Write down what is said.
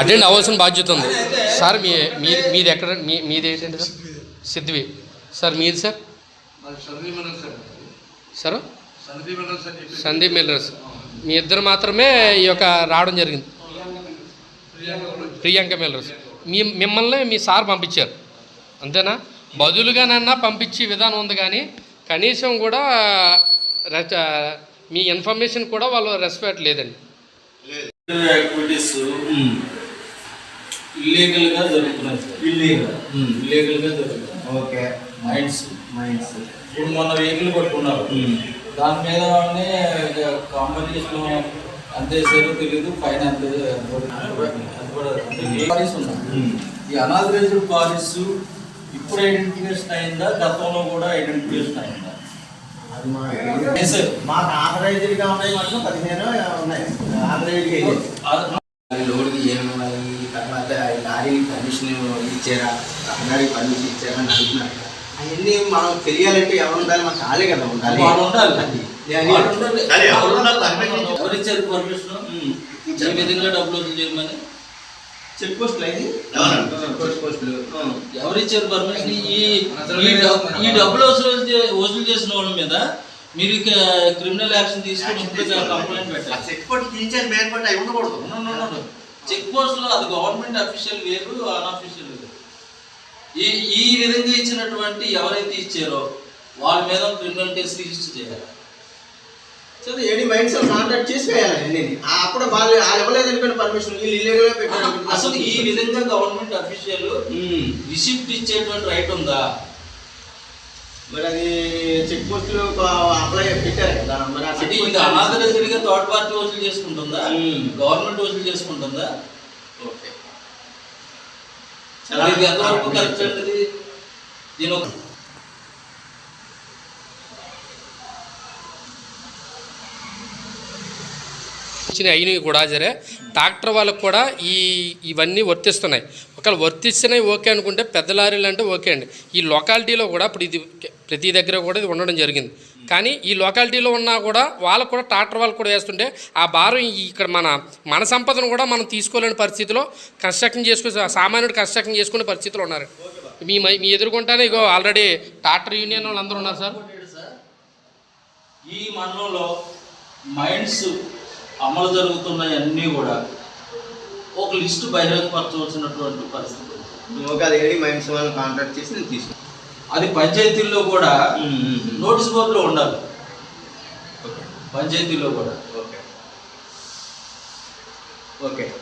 Attend అవ్వాల్సిన బాధ్యత ఉంది. సార్ మీ మీ మీది ఎక్కడ? మీ మీది ఏంటంటే సార్? సిద్ధివి. సార్ మీది సార్? సార్? సందీప్ మిల్లర్స్ మీ ఇద్దరు మాత్రమే ఈ యొక్క రావడం జరిగింది. ప్రియాంక మిల్లర్స్ మీ మిమ్మల్ని మీ సార్ పంపించారు. అంతేనా? బదులుగానన్నా పంపించే విధానం ఉంది కానీ కనీసం కూడా మీ ఇన్ఫర్మేషన్ కూడా వాళ్ళు రెస్పెక్ట్ లేదండి. యాక్టివిటీస్ ఇల్లీగల్గా జరుగుతున్నాయి ఇల్లీగల్ ఇల్లీగల్గా జరుగుతున్నాయి ఓకే. మైండ్స్ మైండ్స్ ఇప్పుడు మొన్న వెహికల్ పట్టుకున్నారు దాని మీద కాంపిటీషన్ ఎంత వేసారో తెలియదు ఎంత ఎంత కారీస్ ఉన్నాయి ఈ అనాథరైజ్డ్ కారీస్ ఇప్పుడు ఐడెంటిఫికేషన్ అయిందా? గతంలో కూడా ఐడెంటిఫికేషన్ అయిందా అది మా Yes, sir. మాకు ఆథరైజ్డ్గా ఉన్నాయి మాత్రం పదిహేను ఉన్నాయి. ఆథరైజ్డ్ లోడ్కి ఏమవ్వాలి తర్వాత ఈ లారీకి పర్మిషన్ ఇచ్చారా? రహదారికి పర్మిషన్ ఇచ్చారా అని అవన్నీ మనం తెలియాలంటే ఎవరు ఉండాలి? మనకు కాలే కదా ఉండాలి. వాళ్ళు ఉండాలి. ఎవరు ఇచ్చారు? పర్మిషన్ విధంగా డబ్బులు వసూలు చేయమని? చెక్ పోస్ట్ ఇది చెక్ పోస్ట్ పోస్టులు. ఎవరు ఇచ్చారు పర్మిషన్? ఈ ఈ డబ్- ఈ డబ్బులు వసూలు వసూలు చేసిన వాళ్ళ మీద మీరు క్రిమినల్ యాక్షన్ తీసుకుని కంప్లైంట్ పెట్టాలి. చెక్ పోస్ట్ తీయించారు మేల్ పట్టి అవి ఉండకూడదు. చెక్ పోస్ట్లో అది గవర్నమెంట్ అఫీషియల్ వేరు అన్అఫీషియల్ వేరు. ఈ ఈ విధంగా ఇచ్చినటువంటి ఎవరైతే ఇచ్చారో వాళ్ళ మీద క్రిమినల్ కేసు రిజిస్టర్ చేయాలి. ఏడి మైండ్స్ కాంటాక్ట్ చేసి వేయాలి అప్పుడు వాళ్ళు వాళ్ళు ఇవ్వలేదు అనుకోండి పర్మిషన్ వీళ్ళు ఇల్లీగల్ పెట్టారు అసలు ఈ విధంగా గవర్నమెంట్ అఫీషియల్ రిసిప్ట్ ఇచ్చేటువంటి రైట్ ఉందా? మరి అది చెక్ పోస్టులు అప్లై పెట్టారు కదా. మరి చెక్ ఇది పోస్ట్ అనాథరైజ్డ్గా థర్డ్ పార్టీ వసూలు చేసుకుంటుందా. గవర్నమెంట్ వసూలు చేసుకుంటుందా? ఓకే. ఇది ఎంతవరకు కరెక్ట్ అండి ఇది? దీని ఇచ్చిన అయినవి కూడా సరే ట్రాక్టర్ వాళ్ళకు కూడా ఈ ఇవన్నీ వర్తిస్తున్నాయి. ఒకవేళ వర్తిస్తున్నాయి ఓకే అనుకుంటే పెద్ద లారీలు అంటే ఓకే అండి. ఈ లొకాలిటీలో కూడా ఇప్పుడు ఇది ప్రతి దగ్గర కూడా ఇది ఉండడం జరిగింది. కానీ ఈ లొకాలిటీలో ఉన్నా కూడా వాళ్ళకు కూడా ట్రాక్టర్ వాళ్ళకు కూడా వేస్తుంటే ఆ భారం ఇక్కడ మన మన సంపదను కూడా మనం తీసుకోలేని పరిస్థితిలో కన్స్ట్రక్షన్ చేసుకుని సామాన్యుడు కన్స్ట్రక్షన్ చేసుకునే పరిస్థితిలో ఉన్నారు. మీ మీ ఎదుర్కొంటానే ఇగో ఆల్రెడీ ట్రాక్టర్ యూనియన్ వాళ్ళు అందరూ ఉన్నారు సార్. ఈ మండలంలో మైండ్స్ అమలు జరుగుతున్నాయి అన్నీ కూడా ఒక లిస్టు బహిరంగపరచవలసినటువంటి పరిస్థితి వాళ్ళని కాంటాక్ట్ చేసి నేను తీసుకున్నాను. అది పంచాయతీల్లో కూడా నోటీస్ బోర్డులో ఉండాలి. పంచాయతీలో కూడా. ఓకే. ఓకే.